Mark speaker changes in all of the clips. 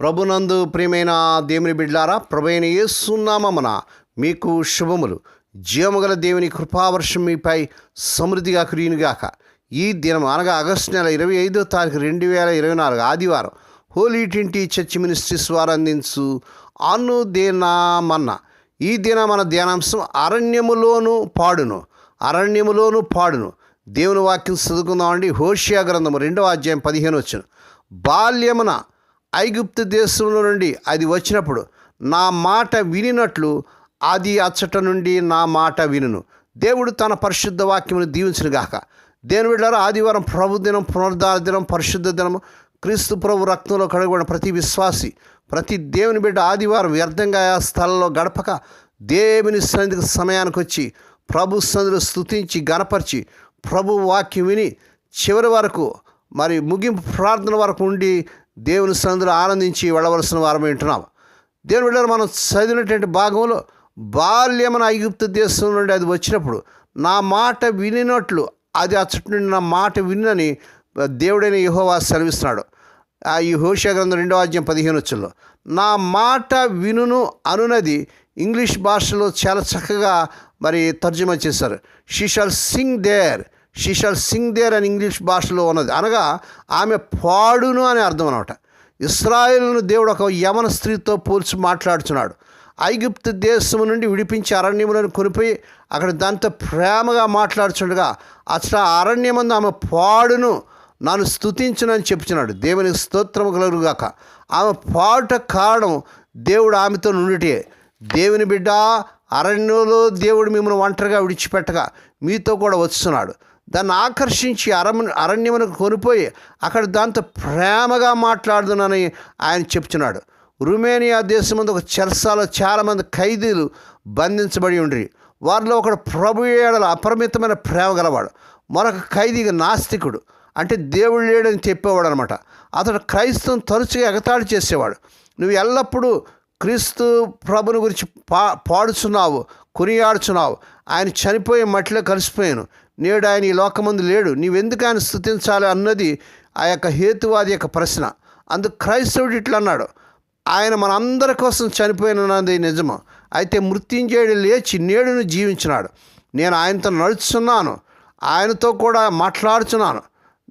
Speaker 1: ప్రభునందు ప్రియమైన దేవుని బిడ్లారా ప్రభైన యేసునామమున మీకు శుభములు. జీవముగల దేవుని కృపావర్షం మీపై సమృద్ధిగా కురియునుగాక ఈ దినం అనగా ఆగస్టు నెల ఇరవై ఐదో తారీఖు రెండు వేల ఇరవై నాలుగు ఆదివారం హోలీ ట్వంటీ చర్చ్ మినిస్ట్రీస్ వారు అందించు అనుదేనామన్న. ఈ దిన మన ధ్యానాంశం అరణ్యములోను పాడును అరణ్యములోను పాడును. దేవుని వాక్యం చదువుకుందామండి. హోషియా గ్రంథము రెండవ అధ్యాయం పదిహేను వచ్చును. బాల్యమున ఐగుప్తు దేశంలో నుండి అది వచ్చినప్పుడు నా మాట వినినట్లు అది అచ్చట నుండి నా మాట వినును. దేవుడు తన పరిశుద్ధ వాక్యమును దీవించును గాక. దేని బిడ్డారా ఆదివారం ప్రభు దినం పునరుద్ధార దినం పరిశుద్ధ దినము క్రీస్తు ప్రభు రక్తంలో కడగబడిన ప్రతి విశ్వాసి ప్రతి దేవుని బిడ్డ ఆదివారం వ్యర్థంగా ఆ స్థలంలో గడపక దేవుని సన్నిధికి సమయానికి వచ్చి ప్రభు సన్నిధిలో స్తుతించి గణపరిచి ప్రభు వాక్యం విని చివరి వరకు మరి ముగింపు ప్రార్థన వరకు ఉండి దేవుని సందులో ఆనందించి వెళ్ళవలసిన వారం వింటున్నాం దేవుని బిడ్డలు మనం చదివినటువంటి భాగంలో బాల్యమన ఐగుప్తు దేశం నుండి అది వచ్చినప్పుడు నా మాట వినినట్లు అది అచ్చటి నుండి నా మాట విన్నని దేవుడైన యహోవా సెలవిస్తున్నాడు. ఆ ఈ హోషా గ్రంథం రెండో అధ్యాయం పదిహేను వచ్చుల్లో నా మాట వినును అనునది ఇంగ్లీష్ భాషలో చాలా చక్కగా మరి తర్జుమా చేశారు. She shall sing there she shall sing there అని ఇంగ్లీష్ భాషలో ఉన్నది అనగా ఆమె పాడును అని అర్థం అనమాట. ఇస్రాయేల్ను దేవుడు ఒక యమన స్త్రీతో పోల్చి మాట్లాడుతున్నాడు ఐగుప్తు దేశం నుండి విడిపించి అరణ్యములను కొనిపోయి అక్కడ దాంతో ప్రేమగా మాట్లాడుచుండగా అసలు అరణ్యమందు ఆమె పాడును నన్ను స్థుతించునని చెప్తున్నాడు దేవునికి స్తోత్రము కలుగుగాక ఆమె పాట కారణం దేవుడు ఆమెతో నుండిటే. దేవుని బిడ్డ అరణ్యంలో దేవుడు మిమ్మల్ని ఒంటరిగా విడిచిపెట్టగా మీతో కూడా వస్తున్నాడు దాన్ని ఆకర్షించి అరణ్య అరణ్యమును కొనిపోయి అక్కడ దాంతో ప్రేమగా మాట్లాడుతున్నానని ఆయన చెప్తున్నాడు. రుమేనియా దేశం ఒక చెరసాలో చాలామంది ఖైదీలు బంధించబడి ఉండ్రి. వారిలో ఒకడు ప్రభు ఏడల అపరిమితమైన ప్రేమ గలవాడు. మరొక ఖైదీగా నాస్తికుడు. అంటే దేవుడు లేడని చెప్పేవాడు అనమాట అతడు క్రైస్తవం తరచుగా ఎగతాళి చేసేవాడు. నువ్వు ఎల్లప్పుడూ క్రీస్తు ప్రభుని గురించి పా పాడుచున్నావు కొనియాడుచున్నావు. ఆయన చనిపోయి మట్టిలో కలిసిపోయాను. నేడు ఆయన ఈ లోకమందు లేడు. నీవెందుకు ఆయన స్థుతించాలి అన్నది ఆ యొక్క హేతువాది యొక్క ప్రశ్న. అందుకు క్రైస్తవుడు ఇట్లా అన్నాడు. ఆయన మనందరి కోసం చనిపోయినది నిజము. అయితే మృత్యుంజయుడు లేచి నేడును జీవించినాడు. నేను ఆయనతో నడుచున్నాను. ఆయనతో కూడా మాట్లాడుచున్నాను.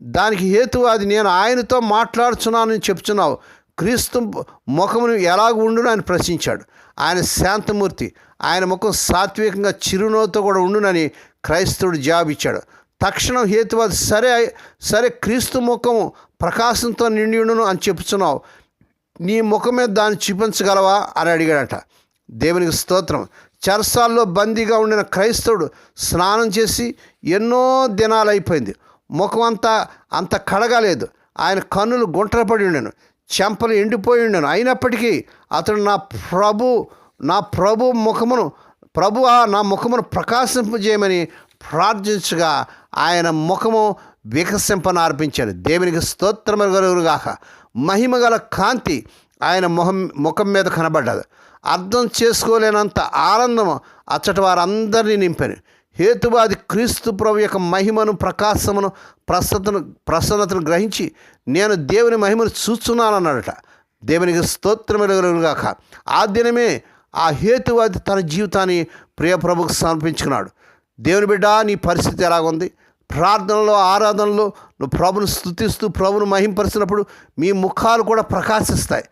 Speaker 1: దానికి హేతువాది నేను ఆయనతో మాట్లాడుచున్నానని చెప్తున్నావు. క్రీస్తు ముఖమును ఎలాగ ఉండును ఆయన ప్రశ్నించాడు. ఆయన శాంతమూర్తి ఆయన ముఖం సాత్వికంగా చిరునవ్వుతో కూడా ఉండునని క్రైస్తవుడు జవాబు ఇచ్చాడు తక్షణం హేతువాది సరే సరే క్రీస్తు ముఖము ప్రకాశంతో నిండి ఉండును అని చెప్తున్నావు నీ ముఖం మీద దాన్ని చూపించగలవా అని అడిగాడట. దేవునికి స్తోత్రం. చర్సాల్లో బందీగా ఉండిన క్రైస్తవుడు స్నానం చేసి ఎన్నో దినాలు అయిపోయింది. ముఖం అంతా అంత కడగలేదు. ఆయన కన్నులు గుంటరపడి ఉండను. చెంపలు ఎండిపోయి ఉండను. అయినప్పటికీ అతడు నా ప్రభు నా ప్రభు ముఖమును ప్రభు నా ముఖమును ప్రకాశింపజేయమని ప్రార్థించగా ఆయన ముఖము వికసింపనార్పించాడు దేవునికి స్తోత్రము కలుగుగాక మహిమగల కాంతి ఆయన ముఖం ముఖం మీద కనబడ్డది. అర్థం చేసుకోలేనంత ఆనందం అచ్చటి వారందరినీ నింపాను. హేతువాది క్రీస్తు ప్రభు యొక్క మహిమను ప్రకాశమును ప్రసన్నతను ప్రసన్నతను గ్రహించి నేను దేవుని మహిమను చూస్తున్నానన్నాడట. దేవునికి స్తోత్రములుగాక ఆ దినమే ఆ హేతువాది తన జీవితాన్ని ప్రియప్రభుకు సమర్పించుకున్నాడు. దేవుని బిడ్డ నీ పరిస్థితి ఎలాగుంది? ప్రార్థనలో ఆరాధనలో నువ్వు ప్రభును స్థుతిస్తూ ప్రభును మహింపరిచినప్పుడు మీ ముఖాలు కూడా ప్రకాశిస్తాయి.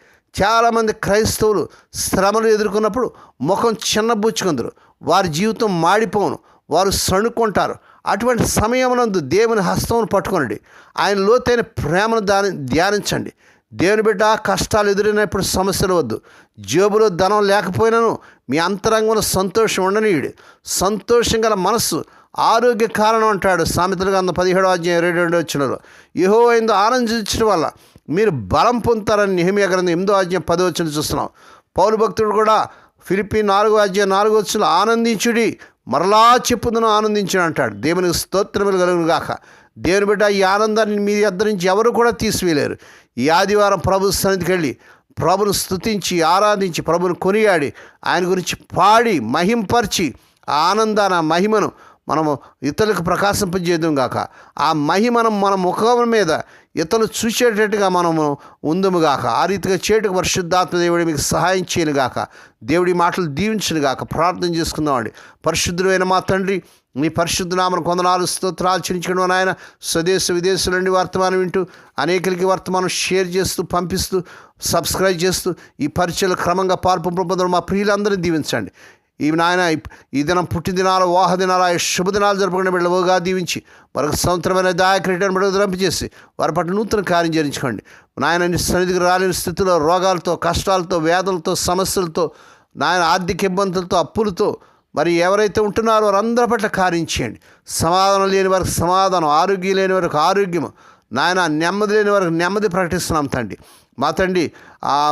Speaker 1: చాలామంది క్రైస్తవులు శ్రమలు ఎదుర్కొన్నప్పుడు ముఖం చిన్నబుచ్చుకుందరు వారి జీవితం మాడిపోను వారు సణుక్కుంటారు అటువంటి సమయమునందు దేవుని హస్తమును పట్టుకొనండి. ఆయన లోతైన ప్రేమను దాని ధ్యానించండి. దేవుని బిడ్డ కష్టాలు ఎదురైనప్పుడు సమస్యలు వద్దు. జేబులో ధనం లేకపోయినను మీ అంతరంగంలో సంతోషం ఉండనీయుడు. సంతోషం గల మనస్సు ఆరోగ్య కారణం అంటాడు సామెతలు గంధ పదిహేడు అధ్యాయం ఇరవై రెండు వచ్చినలో యహో అయిందో ఆనందించడం వల్ల మీరు బలం పొందుతారని నిహమియా గ్రంథం ఎనిమిదో అధ్యాయం పదో వచ్చిన చూస్తున్నాం. పౌరు భక్తుడు కూడా ఫిలిపి నాలుగో అధ్యాయం నాలుగో వచ్చిన ఆనందించుడి మరలా చెప్పుదను ఆనందించిన అంటాడు దేవునికి స్తోత్రములు కలుగును గాక దేవుని బిడ్డ ఈ ఆనందాన్ని మీ ఇద్దరి నుంచి ఎవరు కూడా తీసివేయలేరు. ఈ ఆదివారం ప్రభు సన్నిధికి వెళ్ళి ప్రభును స్తుతించి ఆరాధించి ప్రభును కొనియాడి ఆయన గురించి పాడి మహింపరిచి ఆ ఆనందాన్ని ఆ మహిమను మనము ఇతరులకు ప్రకాశింపజేద్దాం గాక ఆ మహిమను మన ముఖం మీద ఇతరులు చూసేటట్టుగా మనము ఉందముగాక. ఆ రీతిగా చేటుకు పరిశుద్ధాత్మ దేవుడి మీకు సహాయం చేయను గాక దేవుడి మాటలు దీవించను గాక ప్రార్థన చేసుకుందామండి. పరిశుద్ధుడైన మా తండ్రి మీ పరిశుద్ధనామను కొందనాలు స్తోత్రాలు చెల్లించడం నాయన స్వదేశ విదేశాల నుండి వర్తమానం వింటూ అనేకలకి వర్తమానం షేర్ చేస్తూ పంపిస్తూ సబ్స్క్రైబ్ చేస్తూ ఈ పరిచయలు క్రమంగా పాల్పు మా ప్రియులందరినీ దీవించండి. ఈ నాయన ఈ- దినం పుట్టినదినాలు వాహ దినాలు శుభదినాలు జరుపుకునే బిడ్డలుగా దీవించి మరొక సంవత్సరమైన దాయకరిటైన బిడ్డలు రంపించేసి వారి పట్ల నూతన కార్యం చేయించుకోండి. నాయన నీ సన్నిధికి రాలేని స్థితిలో రోగాలతో కష్టాలతో వ్యాధులతో సమస్యలతో నాయన ఆర్థిక ఇబ్బందులతో అప్పులతో మరి ఎవరైతే ఉంటున్నారో వారందరి పట్ల కార్యం చేయండి. సమాధానం లేని వారికి సమాధానం ఆరోగ్యం లేని వారికి ఆరోగ్యం నాయన నెమ్మది లేని వారికి నెమ్మది ప్రకటిస్తున్నాం తండ్రి. మా తండ్రి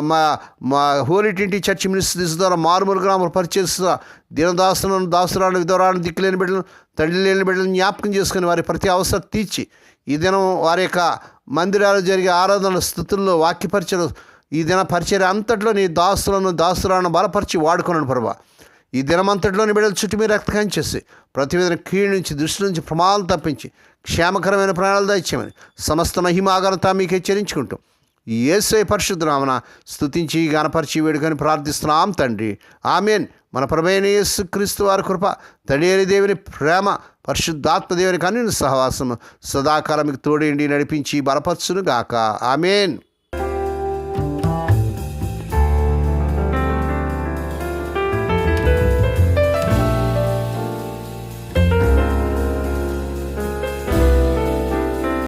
Speaker 1: మా మా హోలీ ట్వంటీ చర్చ్ మినిస్ట్రీస్ ద్వారా మారుమూల గ్రామాలు పరిచయిస్తున్న దీనదాసులను దాసురాలను విధవరాలను దిక్కులేని బిడ్డలను తండ్రి లేని బిడ్డలను జ్ఞాపకం చేసుకుని వారి ప్రతి అవసరం తీర్చి ఈ దినం వారి యొక్క మందిరాలు జరిగే ఆరాధన స్థుతుల్లో వాక్యపరిచయం ఈ దిన పరిచర్య అంతట్లో నీ దాసులను దాసురాలను బలపరిచి వాడుకున్నాను ప్రభా. ఈ దినమంతటిలోని బిడ్డలు చుట్టూ మీరు రక్తకాయం చేసి ప్రతి విధంగా కీడు నుంచి దృష్టి నుంచి ప్రమాదాలు తప్పించి క్షేమకరమైన ప్రాణాలు దయచేయమని సమస్త మహిమాగనత మీకు హెచ్చరించుకుంటూ ఏసే పరిశుద్ధనామన స్థుతించి స్తుతించి గణపరిచి వేడుకొని ప్రార్థిస్తున్నాం తండ్రి. ఆమెన్. మన ప్రభైన యేసు క్రీస్తు వారి కృప తండ్రి దేవుని ప్రేమ పరిశుద్ధాత్మ దేవుని కన్ను సహవాసము సదాకాలం మీకు తోడేండి నడిపించి బలపరచును గాక ఆమెన్.